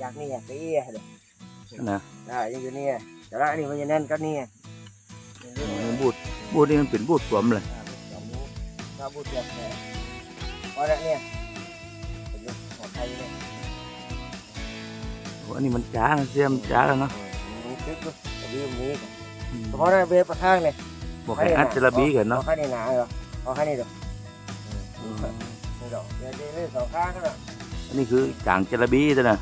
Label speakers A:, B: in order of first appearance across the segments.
A: จากนี่ไปเอี้ยเด้อ
B: นะ
A: ได้ยังอยู่นี่แต่ละอันนี้มันจะแน่นก็นี่
B: บูดบูดนี่มันเป็นบูดสวมเลย
A: สองนิ้วถ้าบูดเจ็บแผลพอแล้วเนี่ยเป็นเรื่องของไทยเนี่ย
B: โอ้อันนี้มันจ้าเสียมนจ้าแล้วเนาะ
A: มีคลิปด้วยแต่ดีมีกันเพราะนั่นเวฟประข้างเนี่ย
B: บอกให้อัดเจลาบีกันเนาะ
A: พอแค่นี้หนาเหรอพอแค่นี้เด้อนี่ดอกเดี๋ยวเดี๋ยวสองข้างก็ได้
B: อันนี้คือจางเจลาบีตัวน่ะ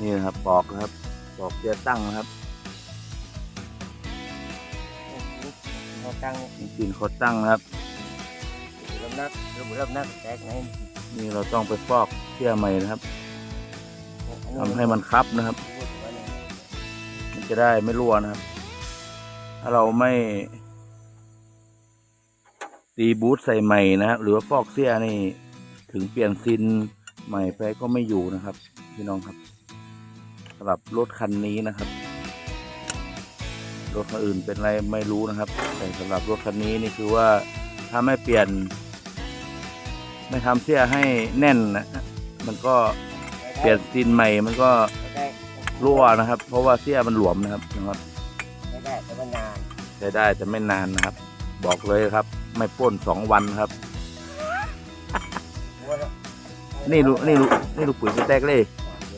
B: นี่นะครับปอกนะครับปอกเสียตั้งนะครับ
A: เราตั้ง
B: นี่กินคอตั้งนะครับ
A: ลำนักระบุลำนักแตกไง
B: นี่เราต้องไปฟอกเสียใหม่นะครับทำให้มันคับนะครับ มันจะได้ไม่รั่วนะครับ ถ้าเราไม่ ตีบูทใส่ใหม่นะครับหรือว่าฟอกเสียนี่ ถึงเปลี่ยนซินใหม่ไปก็ไม่อยู่นะครับ พี่น้องครับ สำหรับรถคันนี้นะครับรถคันอื่นเป็นไรไม่รู้นะครับ แต่สำหรับรถคันนี้นี่คือว่าถ้าไม่เปลี่ยน ไม่ทำเสียให้แน่นนะมันก็เปลี่ยนซินใหม่มันก็
A: ได้
B: รั่วนะครับ เพราะว่าเสียมันหลวมนะครับนะครับ
A: ไม่ได้แต่มันนาน
B: ใช้ได้จะไม่นานนะครับ บอกเลยครับ ไม่ป้นสองวันครับ นี่ลูกนี่ลูกนี่ลูกปืนแตกเลย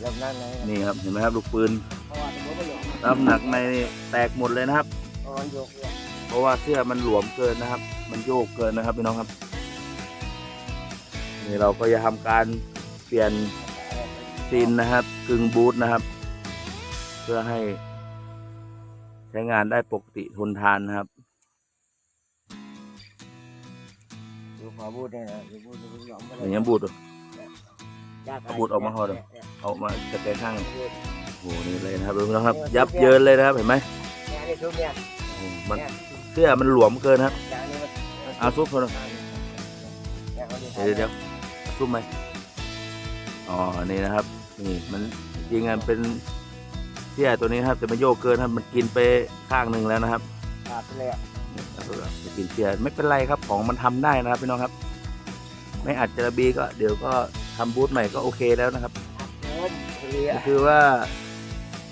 A: ลำนักไง
B: นี่ครับเห็นไหมครับลูกปืน
A: เพราะว่าตัวมันหลวม
B: น้ำหนักในนี่แตกหมดเลยนะครับ
A: เพราะมันโยกเนี่ย
B: เพราะว่าเสื้อมันหลวมเกินนะครับ มันโยกเกินนะครับพี่น้องครับ นี่เราก็จะทำการเปลี่ยนซีนนะครับ กึ่งบูทนะครับ เพื่อให้ ใช้งานได้ปกติทนทานนะครับ
A: ดูพอบูดเนี่ยนะดูบูดดูบูดหลวมไปเล
B: อย่างนี้บูดเหรอ
A: ยาก
B: บูดออกมาห่อเด้อ
A: นี่ย
B: เอามาตะแกรงข้าง
A: บูด
B: โอ้โหนี่เลยนะครับดูพี่น้องครับ ยับเยินเลยนะครับเห็นไหม
A: เนี่ยนี่ทุกเนี่ย
B: โอ้โหมัน
A: เนี่ย
B: เสื้อมันหลวมเกินครับ
A: อย่างนี้มัน
B: เอาซุปเขาหน่อย
A: เนี่ยอา
B: เดี๋ยวเดี๋ยวซุปไหมอ๋อนี่นะครับ นี่มันจริงๆมันเป็นเสื้อตัวนี้นะครับแต่มันโยกเกินครับ มันกินไปข้างหนึ่งแล้วนะครับ
A: ขาดไปเลยอะ
B: นี่เอาตัวไปกินเสื้อไม่เป็นไรครับของมันทำได้นะครับพี่น้องครับ ไม่อัดจระบีก็เดี๋ยวก็ทำบูธใหม่ก็โอเคแล้วนะครับ
A: เกินเรีย
B: ก็คือว่า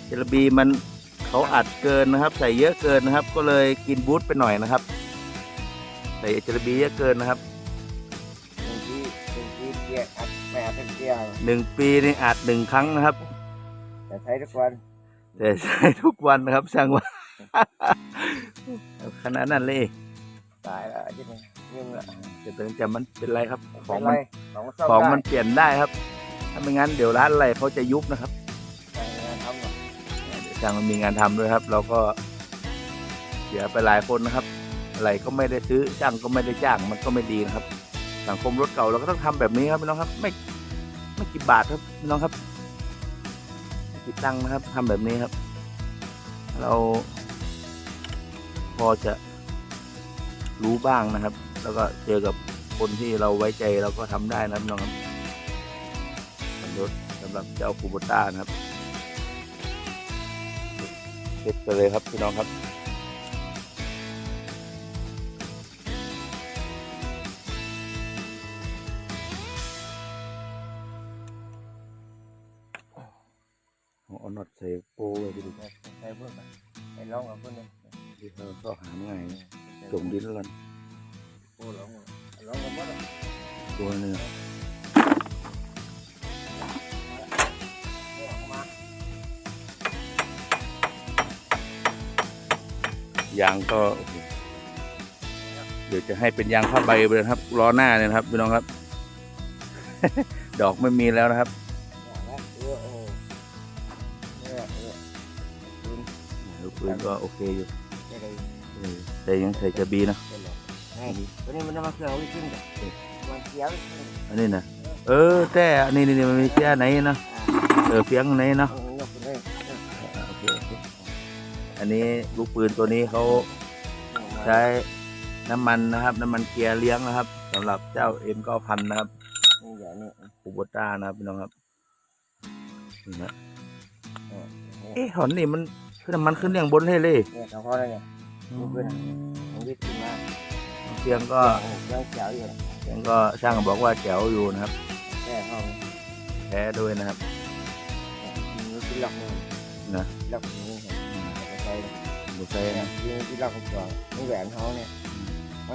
B: จระบีมันเขาอัดเกินนะครับ ใส่เยอะเกินนะครับ ก็เลยกินบูธไปหน่อยนะครับ ใส่จระบีเยอะเกินนะครับ
A: หนึ่งที่หนึ่งที่เกียร์อัดแม่เป็นเกียร์
B: หนึ่งปีนี่อัดหนึ่งครั้งนะครับ
A: แต่ใช้ทุกวัน
B: แต่ใช้ทุกวันนะครับช่างว่าขนาดนั้นเลย
A: ตายแล้วจิตนี่ยิ่งละ
B: จะถึงจะมันเป็นไรครับข
A: ข
B: อ
A: องง
B: มั
A: มันนของซ่อม
B: ของ
A: ได้
B: มันเปลี่ยนได้ครับ ถ้าไม่งั้นเดี๋ยวร้านอะไรเขาจะยุบนะครับ
A: ใช่งานทำหรอก
B: เดี๋ยวช่างมันมีงานทำด้วยครับ เราก็เสียไปหลายคนนะครับ อะไรก็ไม่ได้ซื้อจ้างก็ไม่ได้จ้างมันก็ไม่ดีนะครับ สังคมรถเก่าเราก็ต้องทำแบบนี้ครับพี่น้องครับ ไม่ไม่กี่บาทครับพี่น้องครับไม่กี่ตังค์นะครับทำแบบนี้ครับ เราพอจะรู้บ้างนะครับ แล้วก็เจอกับคนที่เราไว้ใจเราก็ทำได้นะครับพี่น้องครับสำหรับสำหรับเจ้าคูโบต้านะครับเก็บไปเลยครับพี่น้องครับเอาน็อตใส่โป้ไว้ดิ
A: ใช้เพื่อนไปลองกับคนนึง
B: ดิเราก็หาง่ายนะจมดินแล้วกัน
A: โอ้ลองลองกับหมด
B: ตัวหนึง
A: ยา
B: งก็โอ้โหเดี๋ยวจะให้เป็นยางผ้าใบไปเลยนะครับล้อหน้าเนี่ยนะครับพี่น้องครับ ดอกไม่มีแล้วนะครับ
A: เนี่ยนะเออโอ้เนี่ยเออคุณ
B: ลูกปืนก็โอเคอยู่
A: ได้เลย
B: เออแต่ยังใส่จะบีนะ
A: ได้เลยนี่ตัวนี้มันจะมาเครื่องวิ่งขึ้นกันมันเสียว
B: อันนี้นะเออแต่อันนี้นี่มันมีเสียไหนนะเออเพียงไหนเนาะ
A: น
B: นี้ลูกปืนตัวนี้เขาใช้น้ำมันนะครับ น้ำมันเกียร์เลี้ยงนะครับสำหรับเจ้า M 9 0 0นะครับ
A: นี่อย่างนี้
B: คูโบต้านะครับพี่น้องครับนี่นะเอ๊ะหอนนี่มันขึ้นน้ำมันขึ้นอย่างบนให้เลย
A: เนี่ยของพ่อเลยเนี่ยมันวิ่งขึ้นมา
B: เสียงก็
A: ยังเสียวอยู่
B: เสียงก็ช่างบอกว่าแจ๋วอยู่นะครับ
A: แค่ห้อง
B: แท้ด้วยนะครับ
A: ที่ล็อกนี่
B: นะ
A: ล็อกนี้เห็น ไม่ใช่เลย
B: บุใส่
A: เนี่ย
B: นะ
A: ที่ที่ล็อกของตัวนี่แหวนเขาเนี่ย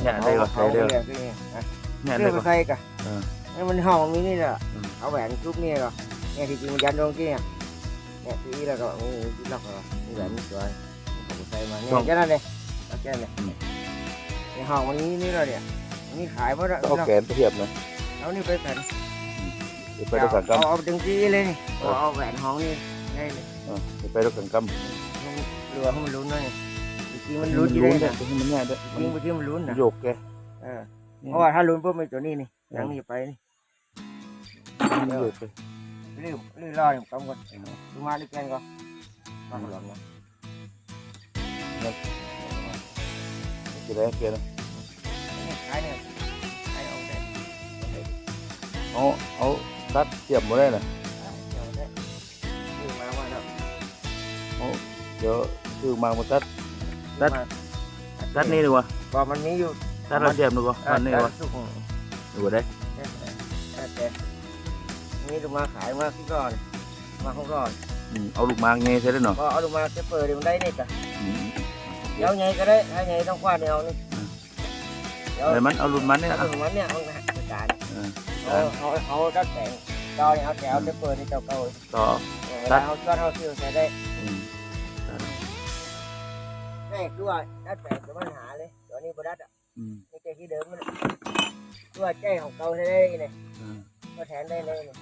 B: เนี่ยได้ก็ใส่เด้
A: เนี่ยคือเนี่ยนะ
B: เนี่ย
A: เรื่
B: ได้
A: อง
B: ปะ
A: ใครกะ
B: เออ
A: นี่มันห้อมีนี่แหละ
B: อืม
A: เอาแหวนทุบนี่ก็เนี่ยที่จริงมันยันตรงที่เนี่ยเนี่ยที่แล้วก็โอ้ยที่ล็อกเหรอนี่แหวนนี่สวยผมใส่มาเนี่ยแค่นั้นเลยเอาแค่นั้นเลยในห้อมันนี้นี่แล้วเนี่ยนี่ขายเพราะ
B: เอาแขนไปเทียบนะ
A: เอานี่ไปแผ่น
B: เดี๋ยวไปด้วยกันก
A: เอาเอาดึงที่เลยนี่เอาเอาแหวนห้องนี่ได้เลย
B: เออเดี๋ยวไปด้วยกันกำ
A: เรือให้มันลุ้นหน่อยจริงๆมัน
B: มั
A: ลุ้น
B: น
A: อยู่
B: ลุ้
A: เล
B: น
A: ย
B: เนี่ย
A: นะ
B: ให้มันง่ายด้วย
A: จ
B: มัน
A: ริงๆที่มันลุ้นนะ
B: โยกแก
A: เออเพราะว่าถ้าลุ้นปุ๊บมันตัวนี้นี่ยังนี่ไปนี่
B: มันโยกไป
A: รีบรีบรอดกำก่อนดูมาดิแกนก่อนมาหลอมนะ
B: จะได้แกนะ
A: ขายเนี่ยขายเอาได้
B: เอาเอาตัดเทียบหมดได้นะ
A: เดี๋ยวได้ซื้อมาว่าแล้ว
B: เดี๋ยว ซื้อมามาตัด ตัด
A: มา
B: ตัดนี่ดีกว่า
A: ก็มันมีอยู่
B: ตัดเราเทียบดีกว่าตัดนี่ดีกว่า
A: สุก
B: ดูได้
A: แต่นี่ดูมาขายมาที่ก่อน มาข้างก่อน
B: อืมเอาลูกมางไงใช่ได้เนาะ
A: ก็เอาดูมาจะเปิดมันได้นี่จ้ะ
B: อืม
A: เดี๋ยวไงก็ได้ถ้าไงต้องคว้าเดียวนี่เดี๋ยว
B: อะไรมันเอารุ่นมันเนี่ย
A: ถ้า
B: นะ
A: ถึงวันเนี่ยต้องหักการ
B: เออ
A: เอาเอาเอาดัดแต่งจอเนี่ยเอาแต่เอาจะเปิดที่เจ้าเก่า
B: ต่อ
A: เวลาเอาชวนเอาซิวใส่ได้
B: อืม
A: นี่คือว่าดัดแต่งจะปัญหาเลยตัวนี้บดัดอะ
B: อืม
A: นี่แค่ที่เดิมมันตัวใจของเก่าใช้ได้เนี่ย
B: อืม
A: ก็แทนได้เลยเนี่ย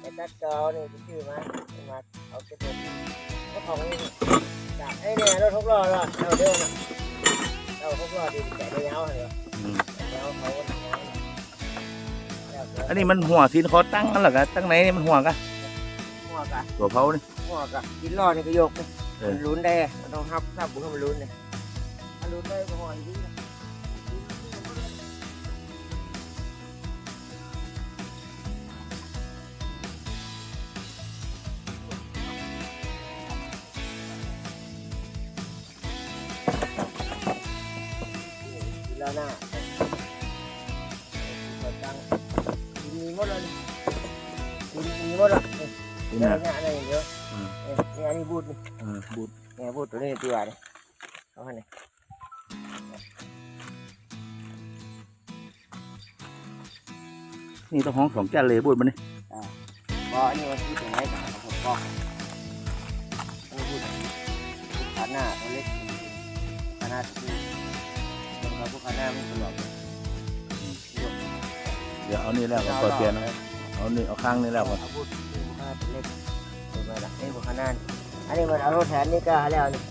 A: ไอ้ดัดจอเนี่ยชื่อมามาเอาจะเปิดก็ของนี่จากไอ้เนี่ยรถทุกล้อละเอาเดิมอะเอาทุกล้อดีแต่ไม่ยาวเหรอ
B: อืม
A: ยาวเขาก็ยาว
B: อันนี้มันหัวสินเขาตั้งกันหรอกะตั้งไหนนี่มันหัวกะ
A: หัวกะ
B: ตัวเผานี่
A: หัวกะกินล้อนี่ก็ยกเลย
B: เออ
A: มันลุ้นได้มันต้องทับทับบุ้งให้มันลุ้นเลยถ้าลุ้นได้ก็หอยดีนะกินแล้วหน้า นี่ยนี่เนี่ย
B: นะ
A: นี่อะไรอย่างเดียเนี่ยนี่อันนี้บูดนี่
B: บูด
A: เนี่ยบูดตัวนี้ตัวนี่เอาให้นี่
B: นี่ต้องห้องสองจานเลยบูดมันนี่
A: พออันนี้มันพูดถึงไหนต่างผมก็อันนี้พูดถึงพูดขาหน้าตัวเล็กขาหน้าตัวนี้มันเขาพูดขาหน้ามันตลอดเดี๋
B: ยวเอานี่แล้วก็เปลี่ยนเอาเอานี่เอาข้างนี่แล้วก่อน
A: เอาพูดพูดขาหน้าตัวเล็กดูมาละนี่พูดขาน้าอันนี้มันเอารถแทนนี่ก็แล้วนี่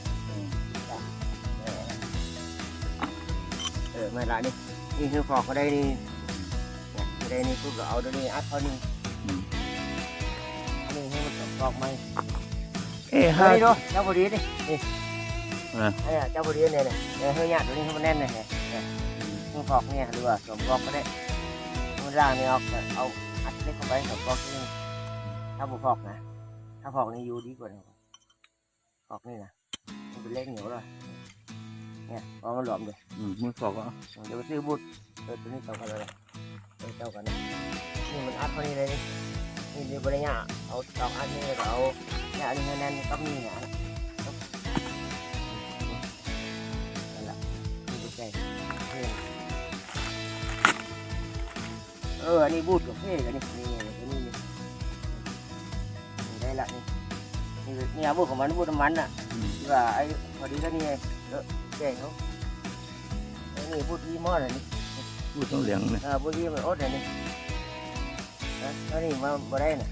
A: เออม่ละนี่นี่คือฟอกก็ได้นี่นี่ยก็ได้นี่ปุ๊บก็เอาตัวนี้อัดเขานี่
B: ง
A: อันนี้ให้มันสองฟอกไหม
B: เอ้
A: เฮ้
B: ห้าย
A: ดูเจ้าบุรีนี่นี่
B: อ่า
A: อันนี้เจ้าบุรีเนี่ยเนี่ยเออเฮ้ยหยาดตัวนี้ให้มันแน่นเลยเนี่ยเนี่ยเครื่องฟอกเนี่ยหรือว่าสวมฟอกก็ได้มันล่างนี่เอาเอาอัดเล็กเข้าไปสวมฟอกนี่ ถ้าบุฟอกนะ ถ้าฟอกนี่อยู่ดีกว่านะฟอกนี่นะมันเป็นเล็กเหนียวเลยเนี่ยฟอกมันหลวมเลย
B: อืมมือสองก็เอา
A: เดี๋ยวไปซื้อบุตรเออตัวนี้เจ้ากันเลยเออเจ้ากันนะนี่มันอัดเขานี่เลยนี่นี่นี่บริญญาเอาสองอันนี้แล้วก็เอาเนี่ยอันนี้ให้แน่นก็มีเนี่ยนะนั่นแหละนี่ดูใจเท่เอออันนี้บูดกับเท่กันนี่นี่ นี่นี่นี่นี่ได้ละนี่นี่นี่เอาบูดของมันบูดน้ำมันน่ะ
B: อืม
A: ที่ว่าไอ้พอดีก็นี่ไงเออแก่งเขาไอ้นี่บูดยี่มอดอันนี้
B: บูดต้องเหลียงเนี่ย
A: เออบูดยี่มันอดอันนี้นะแล้วนี่มาบ่ได้น่ะ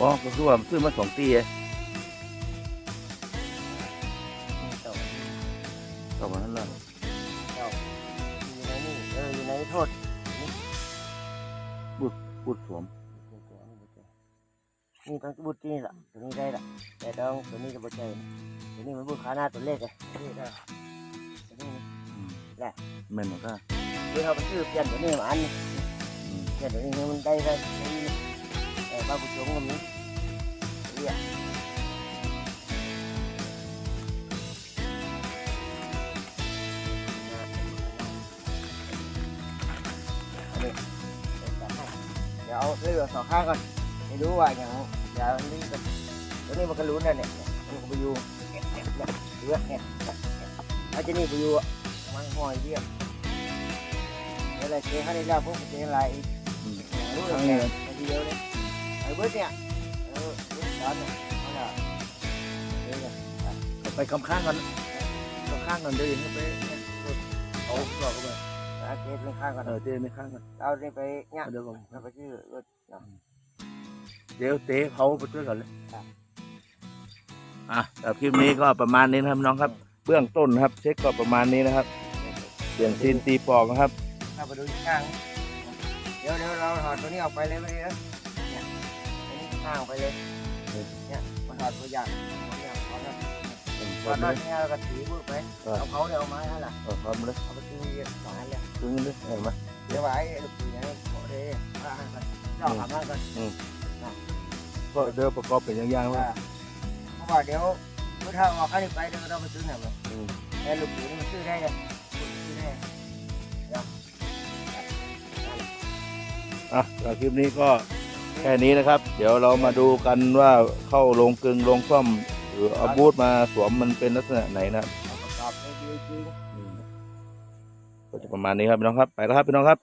B: บอกก็คือว่าซื้อมาสองตีเอง
A: นี่เต่า
B: ต่อมานั้นแล้ว
A: เต่าอยู่ในนี่เอออยู่ในโทษ
B: บูดสวม
A: นี่ต้องบุตรนี่แหละตัวนี้ได้ละแต่ต้องตัวนี้จะบุตรใจนะตัวนี้มันบุตรขาหน้าตัวเล็กไงตัวนี้ได้ตัวนี้
B: อืม
A: แหละ
B: แม่นมันก็
A: คือเขาไปซื้อเปลี่ยนตัวนี้มาอันนี้
B: อืม
A: เปลี่ยนตัวนี้ให้มันได้ได้ได้นี่แต่บ้าบุตรจงกับนี้เรียกอันนี้เดี๋ยวเอาเรือสองข้างก่อน ให้ดูว่าอย่างอย่าลิ้นกันตัวนี้มันก็รู้นั่นเนี่ยเนี่ยมันก็ไปอยู่เนี่ยเนี่ยเนี่ยเลือกเนี่ยเนี่ยเนี่ยถ้าจะนี่ไปอยู่อะมันหอยเบี้ยอะไรเจ๊ให้ได้แล้วพวกเจ๊อะไรอีก
B: อืม
A: รู้เลยเนี่ยไอ้เดียวเนี่ยไอ้เบิร์ดเนี่ยเออเบิร์ดตอนเนี่ยเอาล่ะเดี๋ยวเนี่ย
B: ไปคำข้างกันคำข้างกันเดินไปเนี่ยเอาต่อเข้าไป
A: เอาเจ๊เป็นข้างกัน
B: เออเต้ไม่ข้างกัน
A: เอาเนี่ยไปเนี่ย
B: เดี๋ยวก่อน
A: เราไปชื่อรถ เนาะ
B: เดี๋ยวเต้เขาไปช่วยกันเลย
A: ครับ
B: อะแต่คลิปนี้ก็ประมาณนี้นะครับน้องครับ เบื้องต้นนะครับ เช็คก็ประมาณนี้นะครับเปลี่ยนซีนตีปอกนะครับ
A: เข้าไปดูอีกข้าง เดี๋ยวเดี๋ยวเราถอดตัวนี้ออกไปเลยไม่ได้นะเนี่ยอันนี้ข้างไปเลย เนี่ยมาถอดตัวอย่างเนี่ยถอดแล้วถอดแล้วเนี่ยเราก็ถือมือไป
B: เออ
A: เอาเขาเนี่ยเอาไม้นั่นแหละ
B: เออทำมาเลย
A: เอาไปตีสองอันเลย
B: ถึงเลยเห็นไหม
A: เดี๋ยวไว้ลูกปืนเนี่ยโอเคว่าให้กันเจ้าขับมากัน
B: ก็เดินประกอบเป็นอย่างๆว่า
A: เพราะว่าเดี๋ยวเมื่อถ้าออกข้างนี้ไปเดี๋ยวเราไปซื้อหน่อยมั้ย
B: อืม
A: แต่ลูกปืนนี่มันซื้อได้เลยซื้อได้
B: อะสำหรับคลิปนี้ก็แค่นี้นะครับ เดี๋ยวเรามาดูกันว่าเข้าลงกลึงลงซ่อม หรือเอาบูทมาสวมมันเป็นลักษณะไหนนะครับ
A: เอาประกอบได้ดีจริง
B: ก็จะประมาณนี้ครับพี่น้องครับ ไปแล้วครับพี่น้องครับ